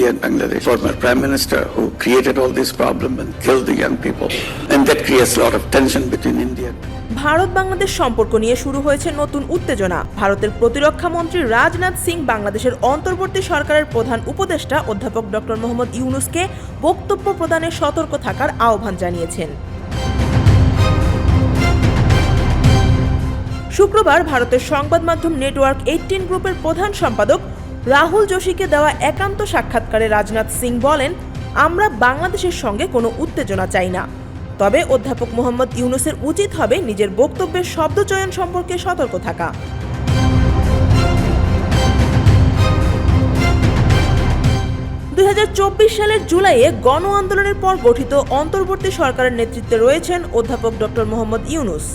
India and Bangladesh. Former Prime Minister who created all this problem and killed the young people. And that creates a lot of tension between India Bharat Bangladesh সম্পর্ক নিয়ে শুরু হয়েছে নতুন উত্তেজনা ভারতের প্রতিরক্ষা মন্ত্রী রাজনাথ সিং বাংলাদেশের অন্তর্বর্তী সরকারের প্রধান উপদেষ্টা অধ্যাপক ডক্টর মোহাম্মদ ইউনুসকে বক্তব্য প্রদানে সতর্ক থাকার আহ্বান জানিয়েছেন শুক্রবার ভারতের সংবাদ মাধ্যম নেটওয়ার্ক এইটিন গ্রুপের প্রধান সম্পাদক রাহুল যোশীকে দেওয়া একান্ত সাক্ষাৎকারে রাজনাথ সিং বলেন, আমরা বাংলাদেশের সঙ্গে কোনো উত্তেজনা চাই না। তবে অধ্যাপক মোহাম্মদ ইউনুসের উচিত হবে নিজের বক্তব্যের শব্দচয়ন সম্পর্কে সতর্ক থাকা। দুই সালের জুলাইয়ে গণ আন্দোলনের পর গঠিত অন্তর্বর্তী সরকারের নেতৃত্বে রয়েছেন অধ্যাপক ডক্টর মোহাম্মদ ইউনুস।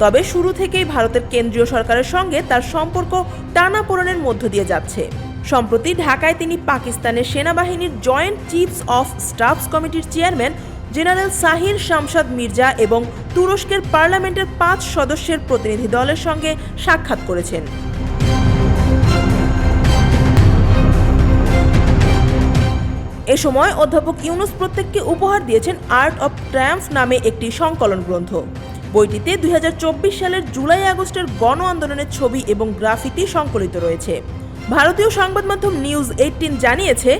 তবে শুরু থেকেই ভারতের কেন্দ্রীয় সরকারের সঙ্গে তার সম্পর্ক টানাপোড়েনের মধ্য দিয়ে যাচ্ছে। সম্প্রতি ঢাকায় তিনি পাকিস্তানের সেনাবাহিনীর জয়েন্ট চিফস অফ স্টাফস কমিটির চেয়ারম্যান, জেনারেল সাহির শামশাদ মির্জা এবং তুরস্কের পার্লামেন্টের পাঁচ সদস্যের প্রতিনিধি দলের সঙ্গে সাক্ষাৎ করেছেন। এ সময় অধ্যাপক ইউনুস প্রত্যেককে উপহার দিয়েছেন আর্ট অব ট্রায়াম্ফ নামে একটি সংকলন গ্রন্থ। বইটিতে দুই হাজার চব্বিশ সালের জুলাই আগস্টের গণ আন্দোলনের ছবি এবং গ্রাফিতি সংকলিত রয়েছে। ভারতীয় সংবাদ মাধ্যম নিউজ এইটিন জানিয়েছে,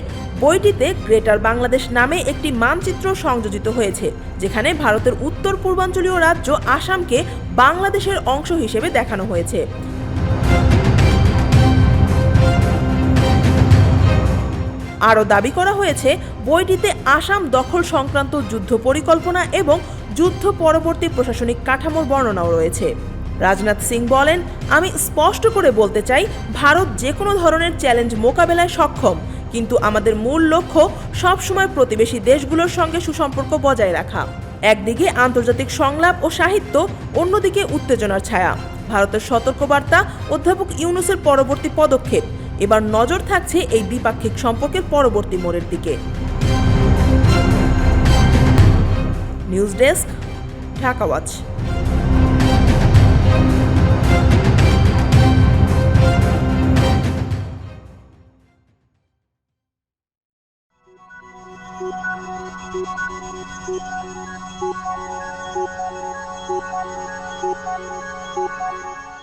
বইটিতে গ্রেটার বাংলাদেশ নামে একটি মানচিত্র সংযোজিত হয়েছে, যেখানে ভারতের উত্তর পূর্বাঞ্চলীয় রাজ্য আসামকে বাংলাদেশের অংশ হিসেবে দেখানো হয়েছে। আরও দাবি করা হয়েছে, বইটিতে আসাম দখল সংক্রান্ত যুদ্ধ পরিকল্পনা এবং যুদ্ধ পরবর্তী প্রশাসনিক কাঠামোর বর্ণনাও রয়েছে। রাজনাথ সিং বলেন, আমি স্পষ্ট করে বলতে চাই, ভারত যে কোনো ধরনের চ্যালেঞ্জ মোকাবেলায় সক্ষম। কিন্তু আমাদের মূল লক্ষ্য সবসময় প্রতিবেশী দেশগুলোর সঙ্গে সুসম্পর্ক বজায় রাখা। একদিকে আন্তর্জাতিক সংলাপ ও সাহিত্য, অন্যদিকে উত্তেজনার ছায়া। ভারতের সতর্কবার্তা অধ্যাপক ইউনুসের পরবর্তী পদক্ষেপ। এবার নজর থাকছে এই দ্বিপাক্ষিক সম্পর্কের পরবর্তী মোড়ের দিকে। News desk, Dhaka Thank you.